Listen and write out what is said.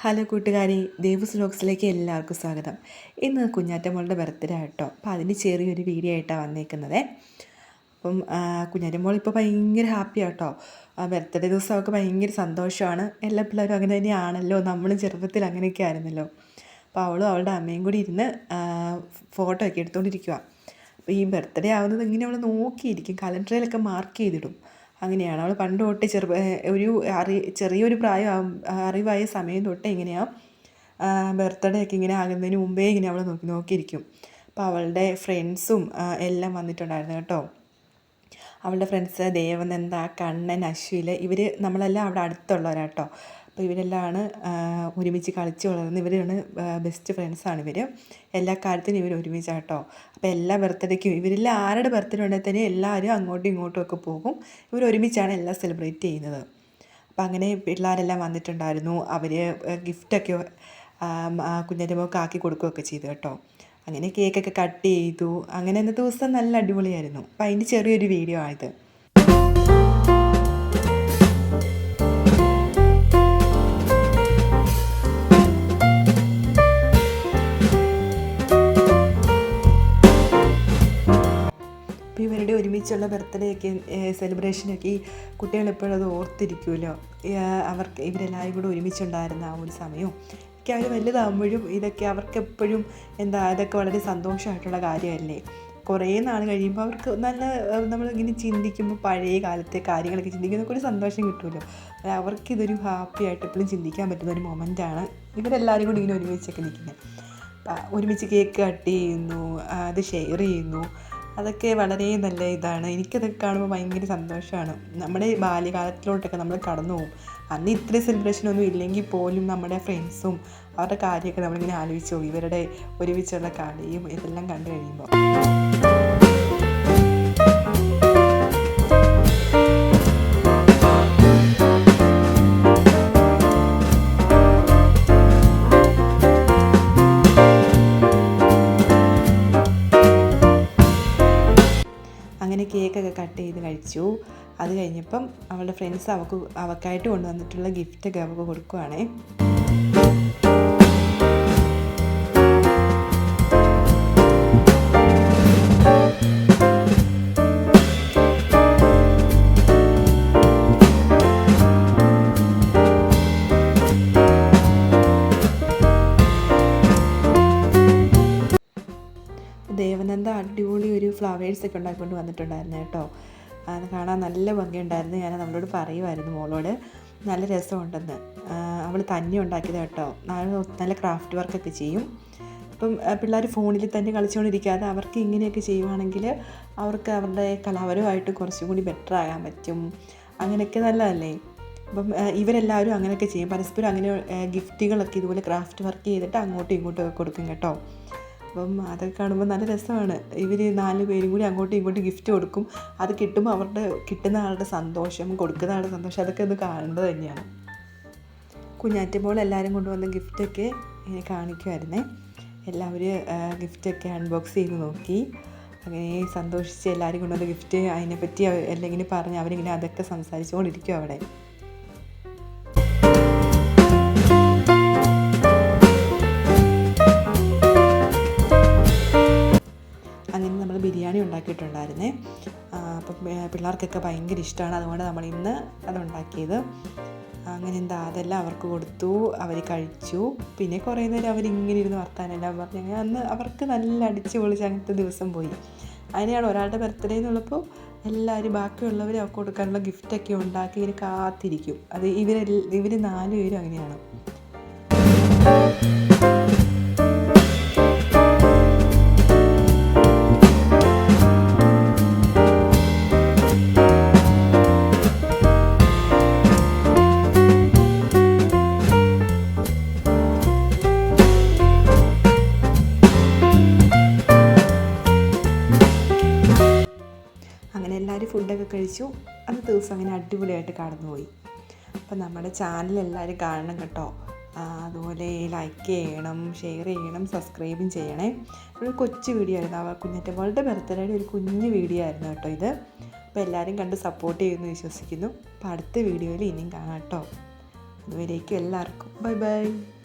Hello കൂട്ടുകാരി ദേവസ് വ്ലോഗ്സിലേക്ക് എല്ലാവർക്കും സ്വാഗതം. ഇന്ന് കുഞ്ഞാറ്റമ്മളുടെ ബർത്ത്ഡേ ആട്ടോ അപ്പോൾ അതിന് ചെറിയൊരു വീഡിയോ ആയിട്ടാണ് വന്നേക്കുന്നത്. അപ്പം കുഞ്ഞാറ്റ കുഞ്ഞാറ്റമ്മോൾ ഇപ്പോൾ ഭയങ്കര ഹാപ്പി ആട്ടോ ബർത്ത്ഡേ ദിവസം അവൾക്ക് ഭയങ്കര സന്തോഷമാണ്. എല്ലാ പിള്ളേരും അങ്ങനെ തന്നെയാണല്ലോ. നമ്മളും ചെറുപ്പത്തിൽ അങ്ങനെയൊക്കെ ആയിരുന്നല്ലോ. അപ്പോൾ അവളും അവളുടെ അമ്മയും കൂടി ഇരുന്ന് ഫോട്ടോ ഒക്കെ എടുത്തുകൊണ്ടിരിക്കുക അപ്പോൾ ഈ ബർത്ത്ഡേ ആവുന്നത് ഇങ്ങനെ അവൾ നോക്കിയിരിക്കും. കലണ്ടറിലൊക്കെ മാർക്ക് ചെയ്തിടും. അങ്ങനെയാണ്. അവൾ പണ്ട് തൊട്ട് ചെറു ഒരു അറി ചെറിയൊരു പ്രായം അറിവായ സമയം തൊട്ടേ ഇങ്ങനെയാണ് ബർത്ത്ഡേ ഒക്കെ ഇങ്ങനെ ആകുന്നതിന് മുമ്പേ ഇങ്ങനെ അവൾ നോക്കി നോക്കിയിരിക്കും. അപ്പോൾ അവളുടെ ഫ്രണ്ട്സും എല്ലാം വന്നിട്ടുണ്ടായിരുന്നു കേട്ടോ. അവളുടെ ഫ്രണ്ട്സ് ദേവനന്ദ കണ്ണൻ അശ്വിൽ ഇവർ നമ്മളെല്ലാം അവിടെ അടുത്തുള്ളവരാട്ടോ അപ്പോൾ ഇവരെല്ലാമാണ് ഒരുമിച്ച് കളിച്ച് വളർന്ന് ഇവരാണ് ബെസ്റ്റ് ഫ്രണ്ട്സാണ് ഇവർ എല്ലാ കാര്യത്തിനും ഇവർ ഒരുമിച്ചാട്ടോ. അപ്പോൾ എല്ലാ ബർത്ത്ഡേക്കും ഇവരിൽ ആരുടെ ബർത്ത്ഡേ ഉണ്ടെങ്കിൽ തന്നെ എല്ലാവരും അങ്ങോട്ടും ഇങ്ങോട്ടും ഒക്കെ പോകും. ഇവർ ഒരുമിച്ചാണ് എല്ലാം സെലിബ്രേറ്റ് ചെയ്യുന്നത്. അപ്പം അങ്ങനെ പിള്ളേരെല്ലാം വന്നിട്ടുണ്ടായിരുന്നു. അവർ ഗിഫ്റ്റൊക്കെ കുഞ്ഞിന്റെ ആക്കി കൊടുക്കുകയൊക്കെ ചെയ്തു കേട്ടോ. അങ്ങനെ കേക്കൊക്കെ കട്ട് ചെയ്തു. അങ്ങനെ അന്നത്തെ ദിവസം നല്ല അടിപൊളിയായിരുന്നു. അപ്പം അതിന്റെ ചെറിയൊരു വീഡിയോ ആയത് ഒരുമിച്ചുള്ള ബർത്ത്ഡേ ഒക്കെ സെലിബ്രേഷനൊക്കെ ഈ കുട്ടികൾ അത് ഓർത്തിരിക്കുമല്ലോ അവർക്ക് ഇവരെല്ലാവരും കൂടെ ഒരുമിച്ചുണ്ടായിരുന്ന ആ ഒരു സമയവും ഒക്കെ അവർ വലുതാകുമ്പോഴും ഇതൊക്കെ അവർക്ക് എപ്പോഴും എന്താ ഇതൊക്കെ വളരെ സന്തോഷമായിട്ടുള്ള കാര്യമല്ലേ? കുറേ നാൾ കഴിയുമ്പോൾ അവർക്ക് നല്ല നമ്മളിങ്ങനെ ചിന്തിക്കുമ്പോൾ പഴയ കാലത്തെ കാര്യങ്ങളൊക്കെ ചിന്തിക്കുന്നതൊക്കെ ഒരു സന്തോഷം കിട്ടുമല്ലോ അവർക്കിതൊരു ഹാപ്പി ആയിട്ട് എപ്പോഴും ചിന്തിക്കാൻ പറ്റുന്ന ഒരു മൊമെന്റാണ് ഇവരെല്ലാവരും കൂടി ഇങ്ങനെ ഒരുമിച്ചൊക്കെ നിൽക്കുന്നത് ഒരുമിച്ച് കേക്ക് കട്ട് ചെയ്യുന്നു അത് ഷെയർ ചെയ്യുന്നു. അതൊക്കെ വളരെ നല്ല ഇതാണ്. എനിക്കതൊക്കെ കാണുമ്പോൾ ഭയങ്കര സന്തോഷമാണ്. നമ്മുടെ ബാല്യകാലത്തിലോട്ടൊക്കെ നമ്മൾ കടന്നു പോകും. അന്ന് ഇത്ര സെലിബ്രേഷൻ ഒന്നും ഇല്ലെങ്കിൽ പോലും നമ്മുടെ ഫ്രണ്ട്സും അവരുടെ കാര്യമൊക്കെ നമ്മളിങ്ങനെ ആലോചിച്ചു ഇവരുടെ ഒരുമിച്ചുള്ള കളിയും ഇതെല്ലാം കണ്ടു കഴിയുമ്പോൾ. കഴിച്ചു. അത് കഴിഞ്ഞപ്പം അവളുടെ ഫ്രണ്ട്സ് അവൾക്ക് അവൾക്കായിട്ട് കൊണ്ടുവന്നിട്ടുള്ള ഗിഫ്റ്റൊക്കെ അവൾക്ക് കൊടുക്കുവാണേ. ദേവനന്ദ അടിപൊളി ഒരു ഫ്ലവേഴ്സൊക്കെ ഉണ്ടാക്കിക്കൊണ്ട് വന്നിട്ടുണ്ടായിരുന്നു കേട്ടോ. അത് കാണാൻ നല്ല ഭംഗിയുണ്ടായിരുന്നു. ഞാൻ നമ്മളോട് പറയുമായിരുന്നു മോളോട്. നല്ല രസമുണ്ടെന്ന്. അവൾ തന്നെ ഉണ്ടാക്കിയത് കേട്ടോ. നല്ല ക്രാഫ്റ്റ് വർക്കൊക്കെ ചെയ്യും. ഇപ്പം പിള്ളേർ ഫോണിൽ തന്നെ കളിച്ചുകൊണ്ടിരിക്കാതെ അവർക്ക് ഇങ്ങനെയൊക്കെ ചെയ്യുവാണെങ്കിൽ അവർക്ക് അവരുടെ കലാപരമായിട്ട് കുറച്ചും കൂടി ബെറ്റർ ആകാൻ പറ്റും. അങ്ങനെയൊക്കെ നല്ലതല്ലേ? അപ്പം ഇവരെല്ലാവരും അങ്ങനെയൊക്കെ ചെയ്യും. പരസ്പരം അങ്ങനെ ഗിഫ്റ്റുകളൊക്കെ ഇതുപോലെ ക്രാഫ്റ്റ് വർക്ക് ചെയ്തിട്ട് അങ്ങോട്ടും ഇങ്ങോട്ടും ഒക്കെ കൊടുക്കും കേട്ടോ. അപ്പം അതൊക്കെ കാണുമ്പോൾ നല്ല രസമാണ്. ഇവർ നാല് പേരും കൂടി അങ്ങോട്ടും ഇങ്ങോട്ടും ഗിഫ്റ്റ് കൊടുക്കും. അത് കിട്ടുമ്പോൾ അവരുടെ കിട്ടുന്ന ആളുടെ സന്തോഷം കൊടുക്കുന്ന ആളുടെ സന്തോഷം അതൊക്കെ ഒന്ന് കാണേണ്ടത് തന്നെയാണ്. കുഞ്ഞാറ്റമ്പോൾ എല്ലാവരും കൊണ്ടുവന്ന ഗിഫ്റ്റൊക്കെ ഇങ്ങനെ കാണിക്കുമായിരുന്നേ എല്ലാവരും ഗിഫ്റ്റൊക്കെ അൺബോക്സ് ചെയ്ത് നോക്കി. അങ്ങനെ സന്തോഷിച്ച് എല്ലാവരും കൊണ്ടുവന്ന ഗിഫ്റ്റ് അതിനെപ്പറ്റി അല്ലെങ്കിൽ പറഞ്ഞ് അവരിങ്ങനെ അതൊക്കെ സംസാരിച്ചുകൊണ്ടിരിക്കും അവിടെ. പിള്ളേർക്കൊക്കെ ഭയങ്കര ഇഷ്ടമാണ് അതുകൊണ്ട് നമ്മൾ ഇന്ന് അതുണ്ടാക്കിയത്. അങ്ങനെ എന്താ അതെല്ലാം അവർക്ക് കൊടുത്തു അവർ കഴിച്ചു. പിന്നെ കുറേ നേരം അവരിങ്ങനെ ഇരുന്ന് വർത്താനെല്ലാം പറഞ്ഞു അങ്ങനെ അന്ന് അവർക്ക് നല്ല അടിച്ച് പൊളിച്ച് അങ്ങനത്തെ ദിവസം പോയി. അതിനെയാണ് ഒരാളുടെ ബർത്ത്ഡേ എന്നുള്ളപ്പോൾ എല്ലാവരും ബാക്കിയുള്ളവർ അവർക്ക് കൊടുക്കാനുള്ള ഗിഫ്റ്റൊക്കെ ഉണ്ടാക്കി ഇങ്ങനെ കാത്തിരിക്കും. അത് ഇവർ ഇവർ നാല് പേരും അങ്ങനെയാണ്. കഴിച്ചു. അന്ന് ദിവസം അങ്ങനെ അടിപൊളിയായിട്ട് കടന്നുപോയി. അപ്പം നമ്മുടെ ചാനൽ എല്ലാവരും കാണണം കേട്ടോ. അതുപോലെ ലൈക്ക് ചെയ്യണം ഷെയർ ചെയ്യണം സബ്സ്ക്രൈബും ചെയ്യണേ. ഒരു കൊച്ചു വീഡിയോ ആയിരുന്നു. അവ കുഞ്ഞറ്റമ്മളുടെ ബർത്ത്ഡേയുടെ ഒരു കുഞ്ഞു വീഡിയോ ആയിരുന്നു കേട്ടോ ഇത്. അപ്പോൾ എല്ലാവരും കണ്ട് സപ്പോർട്ട് ചെയ്യുമെന്ന് വിശ്വസിക്കുന്നു. അപ്പോൾ അടുത്ത വീഡിയോയിൽ ഇനിയും കാണാം കേട്ടോ. അതുവരേക്കും എല്ലാവർക്കും. Bye bye